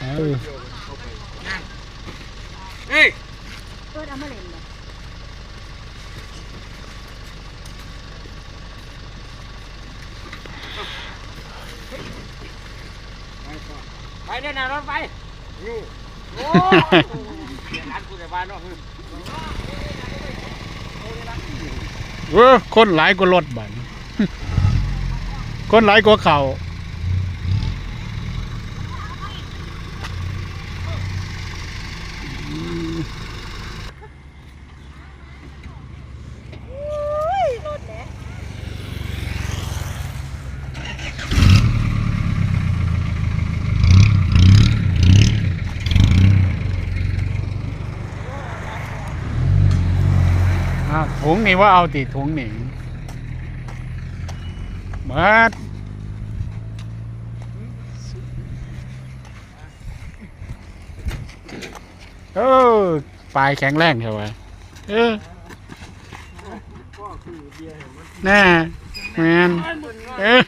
เออเฮ้ยเปิดเอามาเล่นบ่ไปเดินหน้ารถไปนี่โอ้เดี๋ยวอันกูจะบ้านเนาะเออคนหลายกว่ารถบัดคนหลายกว่าเขา อ้าวถุงนี่ว่าเอาติถุงนี่เบิดเออปลายแข็งแรงใช่ไหมเออน่แมนเออ